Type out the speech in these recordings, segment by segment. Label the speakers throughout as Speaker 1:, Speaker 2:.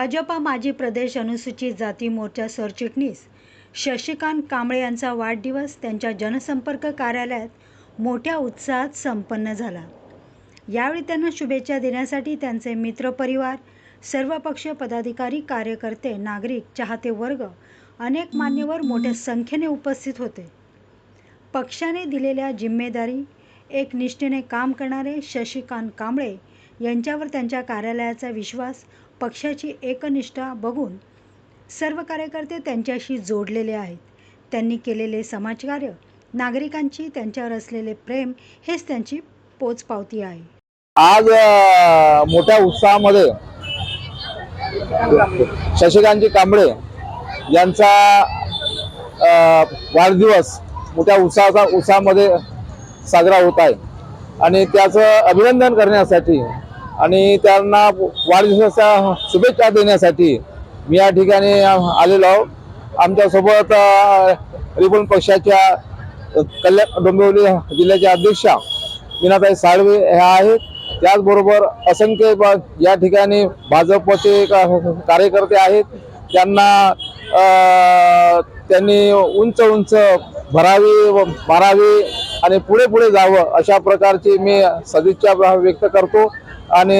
Speaker 1: भाजपा माजी प्रदेश अनुसूचित जाती मोर्चा सरचिटणीस शशिकांत कांबळे यांचा वाढदिवस त्यांच्या जनसंपर्क कार्यालयात मोठ्या उत्साहात संपन्न झाला. यावेळी त्यांना शुभेच्छा देण्यासाठी त्यांचे मित्रपरिवार सर्वपक्षीय पदाधिकारी कार्यकर्ते नागरिक चाहते वर्ग अनेक मान्यवर मोठ्या संख्येने उपस्थित होते. पक्षाने दिलेल्या जिम्मेदारी एक निष्ठेने काम करणारे शशिकांत कांबळे यांच्यावर त्यांच्या कार्यालयाचा विश्वास पक्षाची एकनिष्ठा बघून सर्व कार्यकर्ते त्यांच्याशी जोडलेले आहेत. त्यांनी केलेले समाजकार्य नागरिकांची त्यांच्यावर असलेले प्रेम हेच त्यांची पोचपावती आहे.
Speaker 2: आज मोठ्या उत्साहामध्ये शशिकांतजी कांबळे यांचा वाढदिवस मोठ्या उत्साहाचा उत्साहामध्ये साजरा होत आहे. आणि त्याचं अभिनंदन करण्यासाठी आणि त्यांना वाढदिवसाच्या शुभेच्छा देण्यासाठी मी या ठिकाणी आलेलो आहोत आमच्यासोबत अ, पक्षाच्या कल्याण डोंबिवली जिल्ह्याच्या अध्यक्षा मीनाताई साळवे ह्या आहेत. त्याचबरोबर असंख्य ब- या ठिकाणी भाजपचे का- कार्यकर्ते आहेत. त्यांना त्यांनी उंच उंच भरावी व मारावी आणि पुढे पुढे जावं अशा प्रकारची मी सदिच्छा व्यक्त करतो. आणि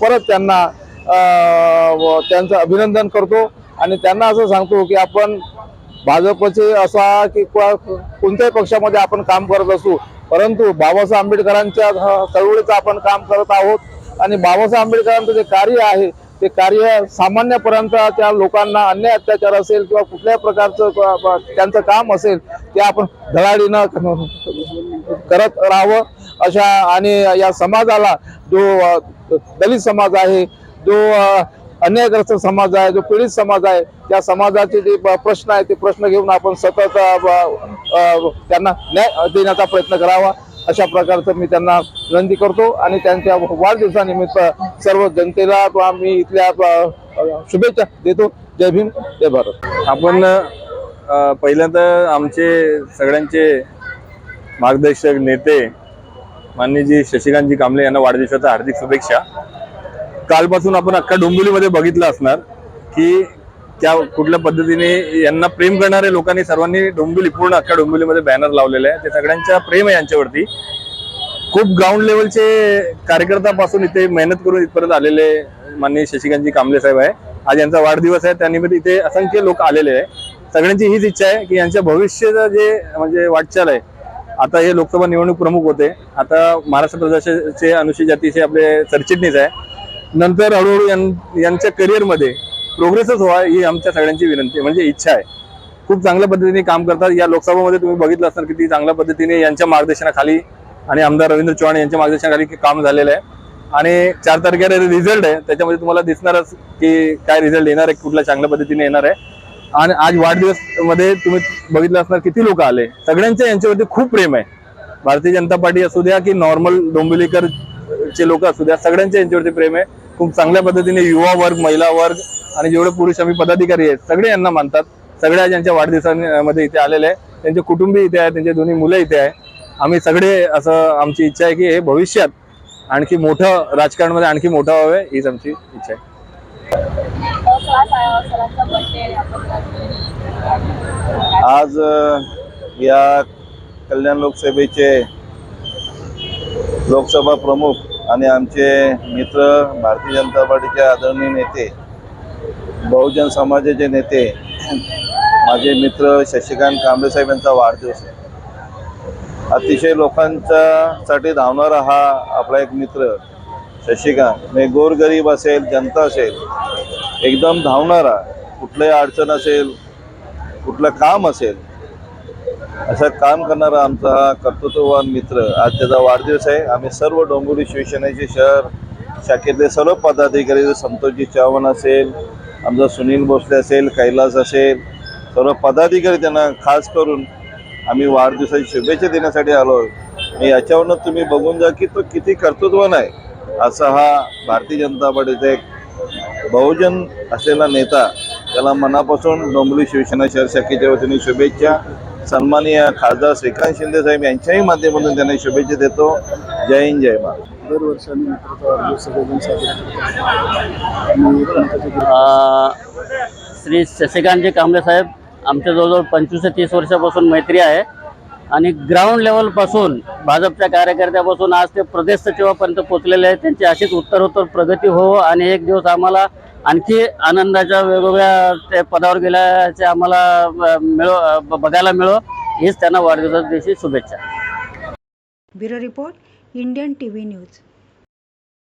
Speaker 2: परत त्यांना व त्यांचं अभिनंदन करतो. आणि त्यांना असं सांगतो की आपण भाजपचे असा की कोणत्याही पक्षामध्ये आपण काम करत असू परंतु बाबासाहेब आंबेडकरांच्या चळवळीचं आपण काम करत आहोत. आणि बाबासाहेब आंबेडकरांचं जे कार्य आहे ते कार्य सामान्यपर्यंत त्या लोकांना अन्याय अत्याचार असेल किंवा कुठल्याही प्रकारचं त्यांचं काम असेल ते आपण धडाडीनं करत राहावं. अशा आणि या समाजाला जो दलित समाज आहे जो अन्यायग्रस्त समाज आहे जो पीडित समाज आहे त्या समाजाचे जे प्रश्न आहे ते प्रश्न घेऊन आपण सतत ब- त्यांना न्याय देण्याचा प्रयत्न करावा. अशा प्रकारचं मी त्यांना विनंती करतो आणि त्यांच्या वाढदिवसानिमित्त सर्व जनतेला किंवा मी इथल्या शुभेच्छा देतो. जय भीम जय भारत.
Speaker 3: आपण पहिल्यांदा आमचे सगळ्यांचे मार्गदर्शक नेते माननीयजी शशिकांतजी कांबळे यांना वाढदिवसाच्या हार्दिक शुभेच्छा. कालपासून आपण अख्खा डोंबिवलीमध्ये बघितलं असणार की त्या कुठल्या पद्धतीने यांना प्रेम करणाऱ्या लोकांनी सर्वांनी डोंबिवली पूर्ण अख्ख्या डोंबिवलीमध्ये बॅनर लावलेले आहे ते सगळ्यांच्या प्रेम आहे यांच्यावरती. खूप ग्राउंड लेवलचे कार्यकर्त्यापासून इथे मेहनत करून इथपर्यंत आलेले माननीय शशिकांतजी कांबळे साहेब आहे. आज यांचा वाढदिवस आहे. त्यानिमित्त इथे असंख्य लोक आलेले आहे सगळ्यांची हीच इच्छा आहे की यांच्या भविष्याचं जे म्हणजे वाटचाल आहे आता हे लोकसभा निवडणूक प्रमुख होते. आता महाराष्ट्र प्रदेशाचे अनुसूचित जातीचे आपले सरचिटणीस आहे. नंतर हळूहळू यांच्या करिअरमध्ये प्रोग्रेसच व्हा ही आमच्या सगळ्यांची विनंती म्हणजे इच्छा आहे. खूप चांगल्या पद्धतीने काम करतात. या लोकसभामध्ये तुम्ही बघितलं असणार किती चांगल्या पद्धतीने यांच्या मार्गदर्शनाखाली आणि आमदार रवींद्र चव्हाण यांच्या मार्गदर्शनाखाली काम झालेलं आहे. आणि चार तारखेला रिझल्ट आहे त्याच्यामध्ये तुम्हाला दिसणारच की काय रिझल्ट येणार आहे कुठल्या चांगल्या पद्धतीने येणार आहे. आणि आज वाढदिवसमध्ये तुम्ही बघितलं असणार किती लोक आले. सगळ्यांचे यांच्यावरती खूप प्रेम आहे. भारतीय जनता पार्टी असू द्या की नॉर्मल डोंबिवलीकर चे लोक असू द्या सगळ्यांच्या यांच्यावरती प्रेम आहे. खूप चांगल्या पद्धतीने युवा वर्ग महिला वर्ग आणि जेवढे पुरुष आम्ही पदाधिकारी आहेत सगळे यांना मानतात. सगळ्या ज्यांच्या वाढदिवसांमध्ये इथे आलेले आहे त्यांचे कुटुंबी इथे आहे त्यांचे दोन्ही मुलं इथे आहे आम्ही सगळे असं आमची इच्छा आहे की हे भविष्यात आणखी मोठं राजकारणामध्ये आणखी मोठं व्हावे हीच आमची इच्छा आहे.
Speaker 4: आज या कल्याण लोकसभेचे लोकसभा प्रमुख आणि आमचे मित्र भारतीय जनता पार्टीचे आदरणीय नेते बहुजन समाजाचे नेते माझे मित्र शशिकांत कांबळे साहेब यांचा वाढदिवस आहे. अतिशय लोकांच्या साठी धावणारा हा आपला एक मित्र शशिकांत. म्हणजे गोरगरीब असेल जनता असेल एकदम धावणारा कुठलंही अडचण असेल कुठलं काम असेल असं काम करणारा आमचा हा कर्तृत्ववान मित्र आज त्याचा वाढदिवस आहे. आम्ही सर्व डोंबिवली शिवसेनेचे शहर शाखेतले सर्व पदाधिकारी संतोषजी चव्हाण असेल आमचा सुनील भोसले असेल कैलास असेल सर्व पदाधिकारी त्यांना खास करून आम्ही वाढदिवसाची शुभेच्छा देण्यासाठी आलो आणि याच्यावरनं तुम्ही बघून जा की तो किती कर्तृत्वान आहे. असा हा भारतीय जनता पार्टीचा एक बहुजन असलेला नेता त्याला मनापासून डोंबिवली शिवसेना शहर शाखेच्या वतीने शुभेच्छा. सन्माननीय खासदार श्रीकांत शिंदे साहेब यांच्याही माध्यमातून त्यांना शुभेच्छा देतो. जय हिंद जय महाराज
Speaker 5: दरवर्षी
Speaker 6: श्री शशिकांतजी कांबळे साहेब आमच्या जवळजवळ पंचवीस ते तीस वर्षापासून मैत्री आहे. आणि ग्राउंड लेवलपासून भाजपच्या कार्यकर्त्यापासून आज ते प्रदेश सचिवापर्यंत पोहोचलेले आहेत. त्यांची अशीच उत्तरोत्तर प्रगती हो आणि एक दिवस आम्हाला आणखी आनंदाच्या वेगवेगळ्या ते पदावर गेल्याचे आम्हाला मिळो बघायला मिळो. हीच त्यांना वाढदिवसाच्या दिवशी शुभेच्छा.
Speaker 1: Bureau report Indian T V news.